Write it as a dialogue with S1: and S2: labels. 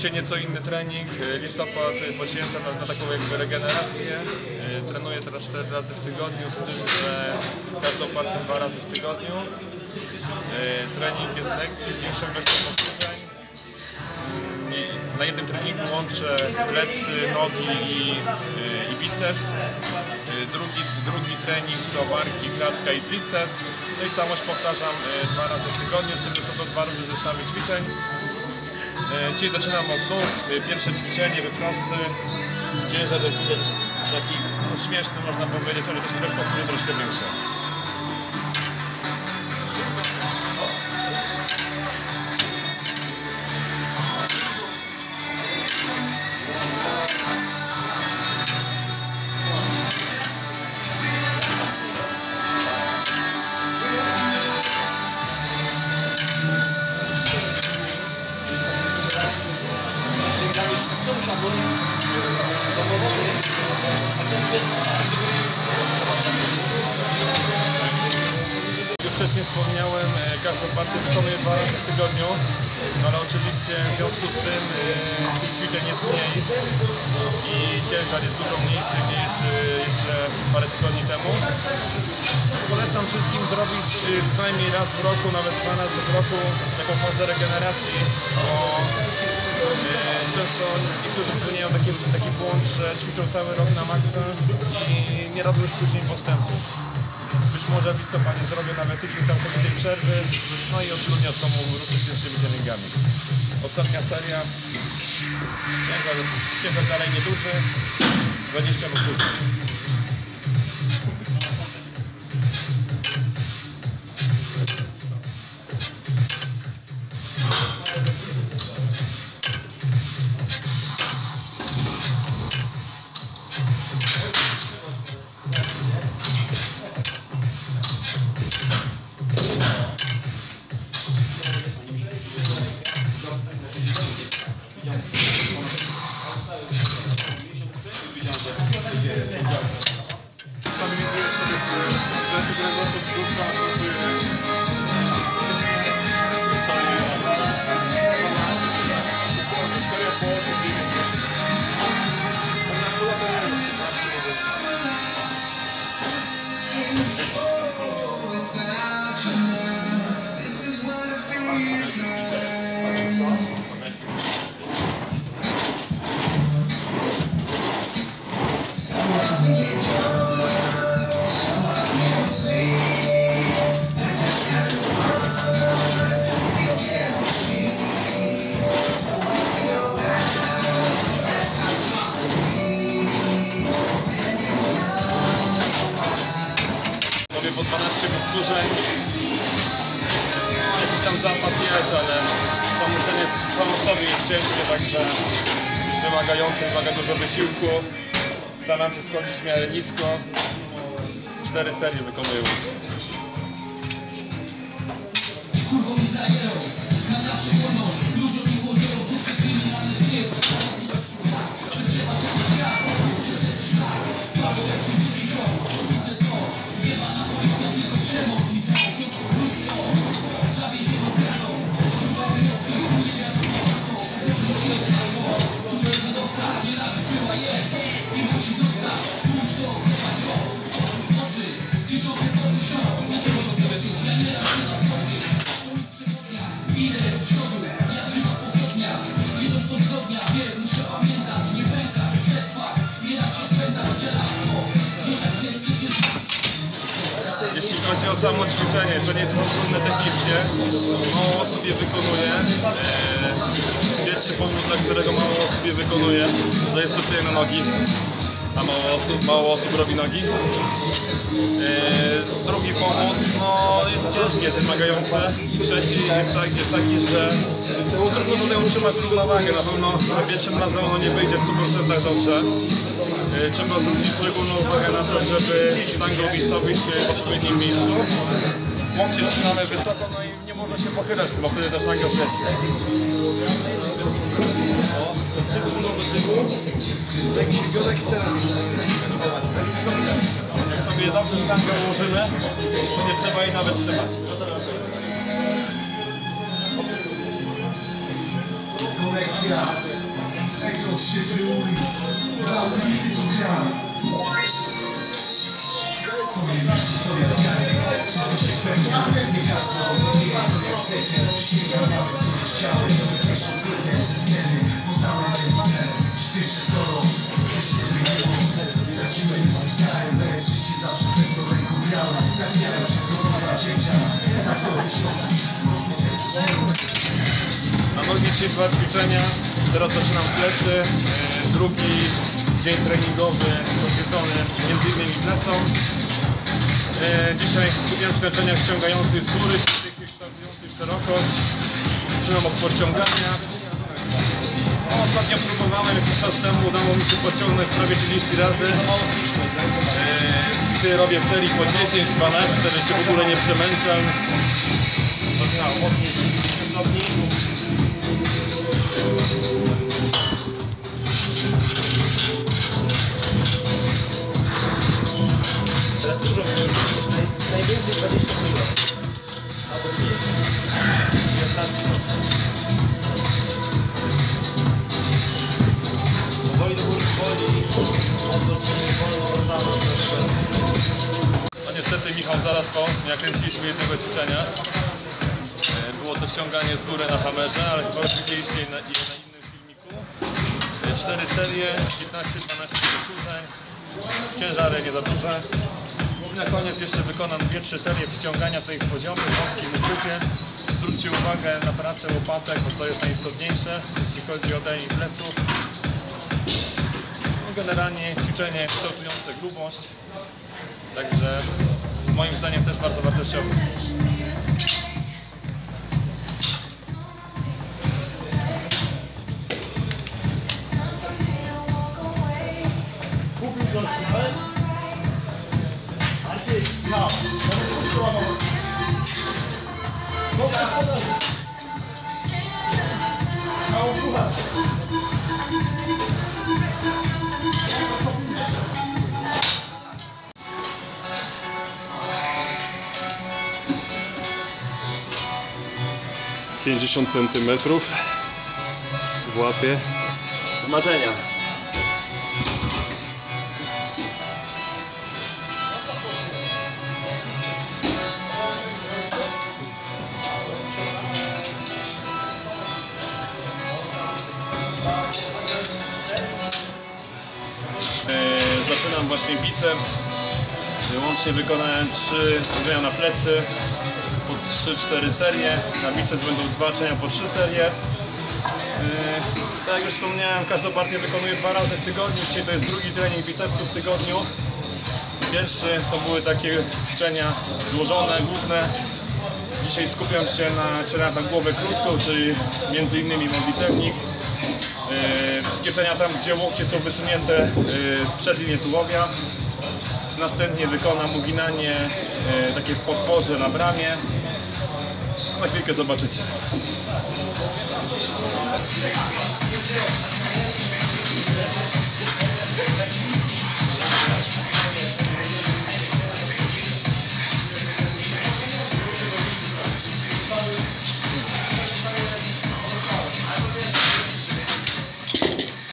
S1: Całkowicie nieco inny trening. Listopad e, poświęcam na, na taką jakby regenerację. E, Trenuję teraz 4 razy w tygodniu, z tym, że każdą partię dwa razy w tygodniu. E, Trening jest lekki, z większą ilością powtórzeń. Na jednym treningu łączę plecy, nogi i, i biceps. Drugi, drugi trening to barki, klatka i triceps. No i całość powtarzam dwa razy w tygodniu, z tym, że są to dwa różne zestawy ćwiczeń. E, Dzisiaj zaczynam od nóg. E, Pierwsze ćwiczenie, wyprosty. Ciężar taki no, śmieszny można powiedzieć, ale też powtórzę troszkę większe. E, każdą partię wykonuję dwa razy w tygodniu, ale oczywiście w związku z tym e, tych ćwiczeń jest mniej i ciężar jest dużo mniejszy niż e, jeszcze parę tygodni temu. Polecam wszystkim zrobić e, przynajmniej raz w roku, nawet dwa razy w roku taką fazę regeneracji, bo często niektórzy popełniają taki, taki błąd, że ćwiczą cały rok na maksa i nie robią już później postępu. Może w listopadzie zrobię nawet tydzień całkowitej przerwy, no i od grudnia znowu ruszę się z tymi treningami. Ostatnia seria, ciężar, dalej nieduży, 20 powtórzeń. 12 powtórzeń. Jakiś tam zapas jest, ale samochodzenie samo w sobie jest ciężkie, także jest wymagające, wymaga dużo wysiłku. Staram się skończyć w miarę nisko. Cztery serie wykonuję łącznie. Jeśli chodzi o samo ćwiczenie, to nie jest to trudne technicznie. Mało osób je wykonuje. Eee, Pierwszy powód, dla którego mało osób je wykonuje, to jest stoczenie na nogi. A mało osób, mało osób robi nogi. Eee, wymagający. I trzeci jest, tak, jest taki, że no, trudno tutaj utrzymać równowagę. Na pewno za pierwszym razem ono nie wyjdzie w 100% dobrze. E, Trzeba zwrócić szczególną uwagę na to, żeby sztangę umiejscowić w odpowiednim miejscu. Łokcie trzymamy wysoko, no i nie można się pochylać, bo wtedy ta sztanga zleci. Jak sobie dobrze sztangę ułożymy, to nie trzeba jej nawet trzymać.
S2: Korekcja. Ktoś się wyuli, na ulicy tu gra. Twoje myśli są jak zgarnie, wszystko się spełnia. Nie każdy jak chciałem,
S1: Dzisiaj dwa ćwiczenia. Teraz zaczynam plecy. E, Drugi dzień treningowy poświęcony innymi plecom. E, Dzisiaj skupiam się na czynniach ściągających z góry, kształtujących szerokość. Zaczynam od podciągania. Ostatnio próbowałem jakiś czas temu, udało mi się podciągnąć prawie 30 razy. E, Dzisiaj robię w serii po 10, 12, żeby się w ogóle nie przemęczam. Michał zaraz po, jak kręciliśmy jednego ćwiczenia. E, Było to ściąganie z góry na hamerze, ale chyba już widzieliście je na, je na innym filmiku. E, Cztery serie, 15-12 powtórzeń, ciężary nie za duże. I na koniec jeszcze wykonam 2-3 serie przyciągania tutaj w poziomie, w wąskim ukrycie. Zwróćcie uwagę na pracę łopatek, bo to jest najistotniejsze, jeśli chodzi o danie pleców. No, generalnie ćwiczenie kształtujące grubość.
S3: 50 cm w łapie.
S4: Marzenia.
S1: E, zaczynam właśnie biceps. Łącznie wykonałem 3 drzewia na plecy. 3-4 serie. Na biceps będą 2 ćwiczenia po 3 serie. E, Tak jak już wspomniałem, każdą partię wykonuję dwa razy w tygodniu. Dzisiaj to jest drugi trening bicepsu w tygodniu. Pierwszy to były takie ćwiczenia złożone, główne. Dzisiaj skupiam się na ćwiczeniach na głowę krótką, czyli innymi modlitewnik. Yy, Wszystkie ćwiczenia tam, gdzie łokcie są wysunięte yy, przed linię tułowia. Następnie wykonam uginanie yy, takie w podporze na bramie. Na chwilkę zobaczycie.